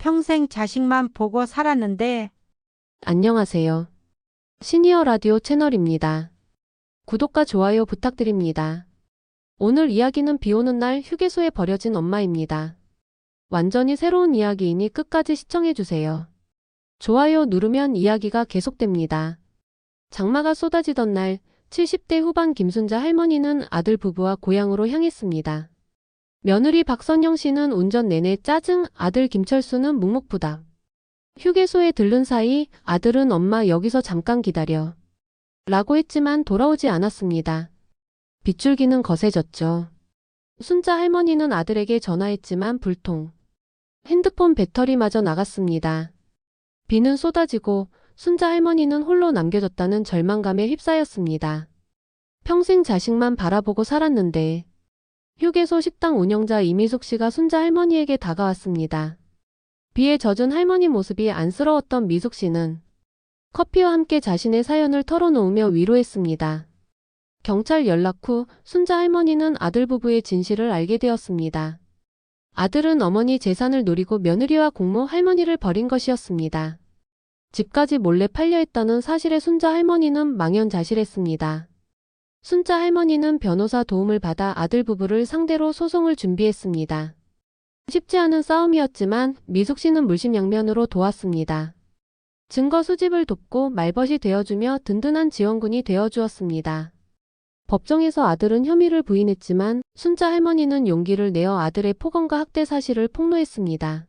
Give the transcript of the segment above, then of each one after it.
평생 자식만 보고 살았는데 안녕하세요. 시니어 라디오 채널입니다. 구독과 좋아요 부탁드립니다. 오늘 이야기는 비 오는 날 휴게소에 버려진 엄마입니다. 완전히 새로운 이야기이니 끝까지 시청해주세요. 좋아요 누르면 이야기가 계속됩니다. 장마가 쏟아지던 날 70대 후반 김순자 할머니는 아들 부부와 고향으로 향했습니다. 며느리 박선영 씨는 운전 내내 짜증, 아들 김철수는 묵묵부답. 휴게소에 들른 사이 아들은 엄마 여기서 잠깐 기다려. 라고 했지만 돌아오지 않았습니다. 빗줄기는 거세졌죠. 순자 할머니는 아들에게 전화했지만 불통. 핸드폰 배터리마저 나갔습니다. 비는 쏟아지고 순자 할머니는 홀로 남겨졌다는 절망감에 휩싸였습니다. 평생 자식만 바라보고 살았는데 휴게소 식당 운영자 이미숙 씨가 순자 할머니에게 다가왔습니다. 비에 젖은 할머니 모습이 안쓰러웠던 미숙 씨는 커피와 함께 자신의 사연을 털어놓으며 위로했습니다. 경찰 연락 후 순자 할머니는 아들 부부의 진실을 알게 되었습니다. 아들은 어머니 재산을 노리고 며느리와 공모 할머니를 버린 것이었습니다. 집까지 몰래 팔려 했다는 사실에 순자 할머니는 망연자실했습니다. 순자 할머니는 변호사 도움을 받아 아들 부부를 상대로 소송을 준비했습니다. 쉽지 않은 싸움이었지만 미숙 씨는 물심양면으로 도왔습니다. 증거 수집을 돕고 말벗이 되어주며 든든한 지원군이 되어주었습니다. 법정에서 아들은 혐의를 부인했지만 순자 할머니는 용기를 내어 아들의 폭언과 학대 사실을 폭로했습니다.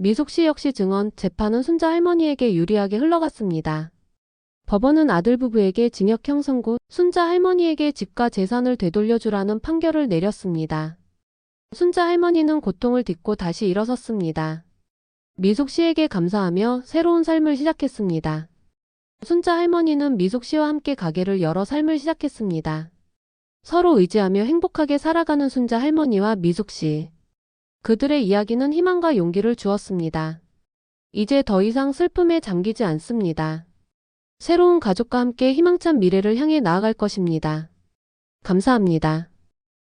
미숙 씨 역시 증언, 재판은 순자 할머니에게 유리하게 흘러갔습니다. 법원은 아들 부부에게 징역형 선고, 순자 할머니에게 집과 재산을 되돌려주라는 판결을 내렸습니다. 순자 할머니는 고통을 딛고 다시 일어섰습니다. 미숙 씨에게 감사하며 새로운 삶을 시작했습니다. 순자 할머니는 미숙 씨와 함께 가게를 열어 삶을 시작했습니다. 서로 의지하며 행복하게 살아가는 순자 할머니와 미숙 씨. 그들의 이야기는 희망과 용기를 주었습니다. 이제 더 이상 슬픔에 잠기지 않습니다. 새로운 가족과 함께 희망찬 미래를 향해 나아갈 것입니다. 감사합니다.